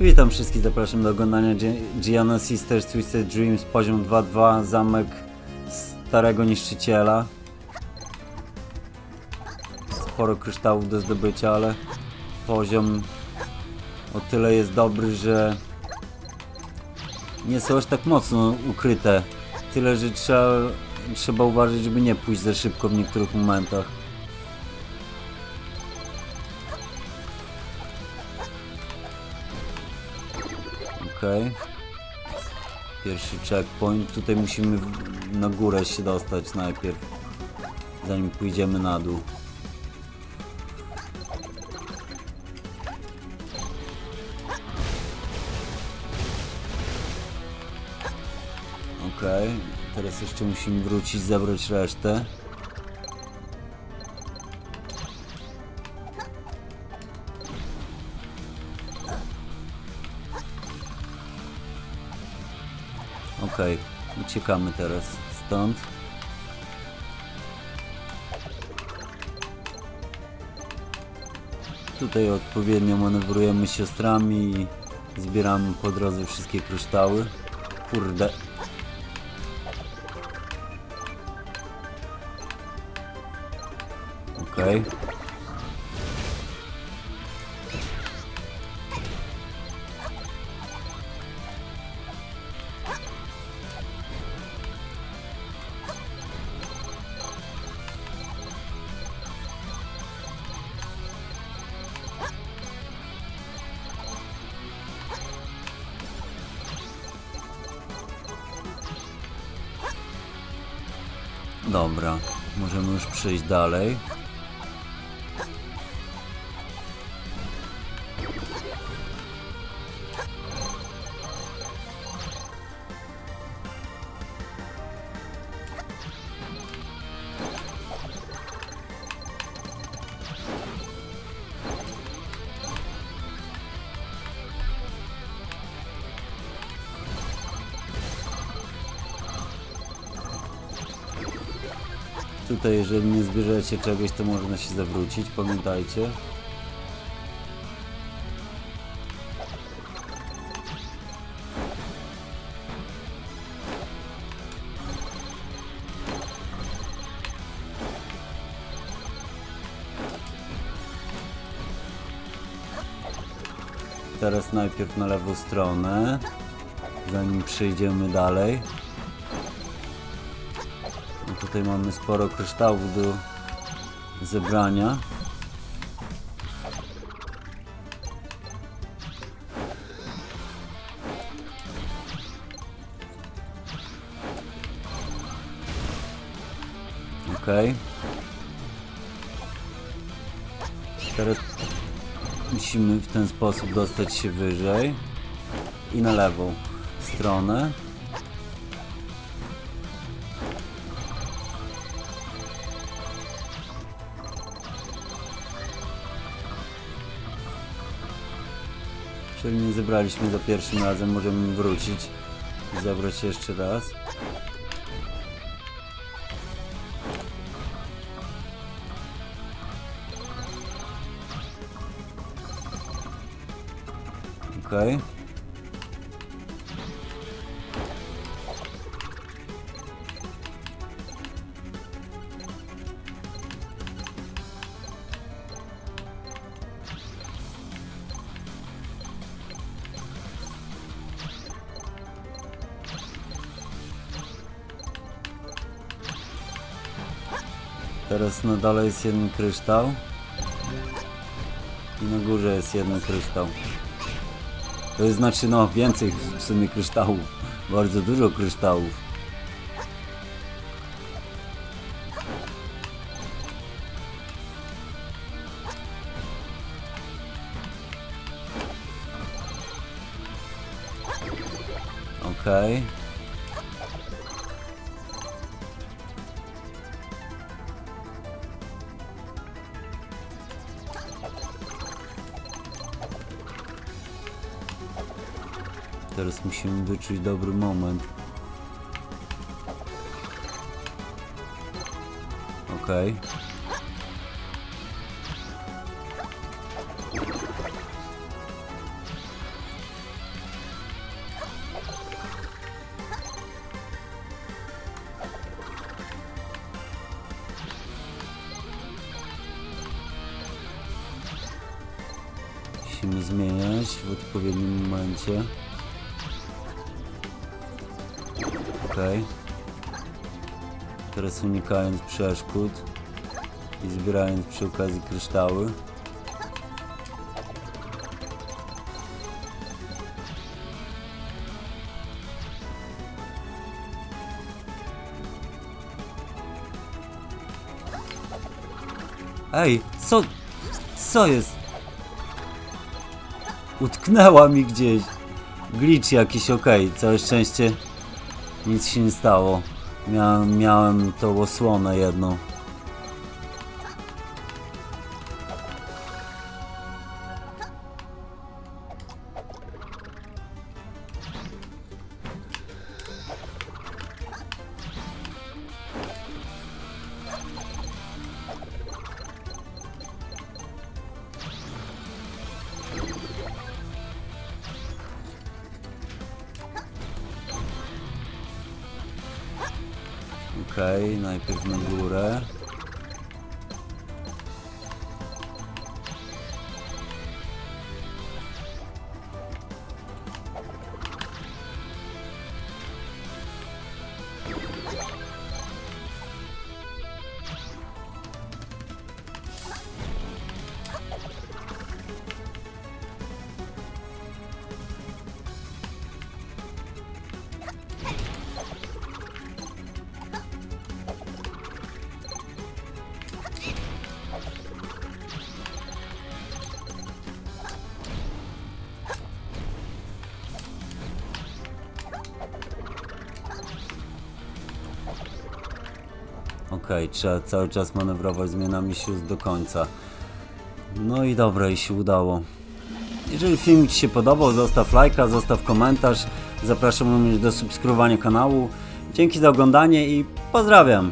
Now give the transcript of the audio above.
Witam wszystkich, zapraszam do oglądania Gi- Gianna Sisters Twisted Dreams poziom 2.2 Zamek Starego Niszczyciela Sporo kryształów do zdobycia, ale poziom o tyle jest dobry, że nie są aż tak mocno ukryte. Tyle, że trzeba, trzeba uważać, żeby nie pójść za szybko w niektórych momentach. Okej. Pierwszy checkpoint. Tutaj musimy na górę się dostać najpierw. Zanim pójdziemy na dół. Okej. Teraz jeszcze musimy wrócić, zabrać resztę. Okej, uciekamy teraz stąd. Tutaj odpowiednio manewrujemy siostrami i zbieramy po drodze wszystkie kryształy. Kurde. Okej. Dobra, możemy już przejść dalej. Tutaj, jeżeli nie zbierzecie czegoś, to można się zawrócić, pamiętajcie. Teraz najpierw na lewą stronę, zanim przejdziemy dalej. No tutaj mamy sporo kryształów do zebrania. Okej. Teraz musimy w ten sposób dostać się wyżej i na lewą stronę. Czyli nie zebraliśmy za pierwszym razem, możemy wrócić i zabrać jeszcze raz. Okej. Teraz na dole jest jeden kryształ. I na górze jest jeden kryształ. To jest znaczy no więcej w sumie kryształów. Bardzo dużo kryształów. Okej. Teraz musimy wyczuć dobry moment. Okej. Okay. Musimy zmieniać w odpowiednim momencie. Okej. Teraz unikając przeszkód i zbierając przy okazji kryształy. Ej, co? Co jest? Utknęła mi gdzieś. Glitch jakiś, okej, całe szczęście nic się nie stało. Miałem, miałem tą osłonę jedną. Okej, najpierw na górę. Trzeba cały czas manewrować zmianami sił do końca. No i dobra, i się udało. Jeżeli film Ci się podobał, zostaw lajka, zostaw komentarz. Zapraszam również do subskrybowania kanału. Dzięki za oglądanie i pozdrawiam.